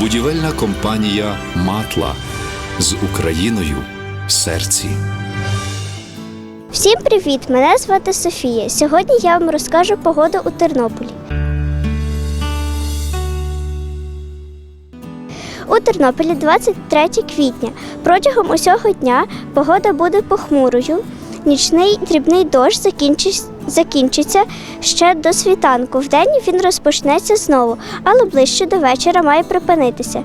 Будівельна компанія Матла з Україною в серці. Всім привіт! Мене звати Софія. Сьогодні я вам розкажу погоду у Тернополі. У Тернополі 23 квітня. Протягом усього дня погода буде похмурою. Нічний дрібний дощ закінчить закінчиться ще до світанку. Вдень він розпочнеться знову, але ближче до вечора має припинитися.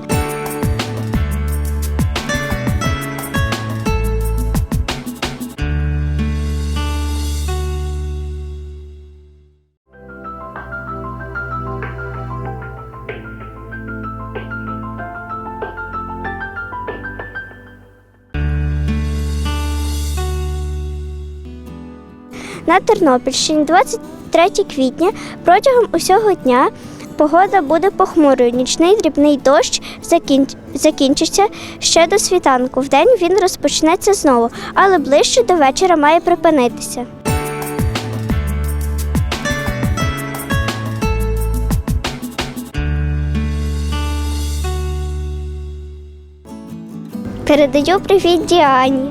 На Тернопільщині 23 квітня протягом усього дня погода буде похмурою. Нічний дрібний дощ закін- закінчиться ще до світанку. Вдень він розпочнеться знову, але ближче до вечора має припинитися. Передаю привіт Діані.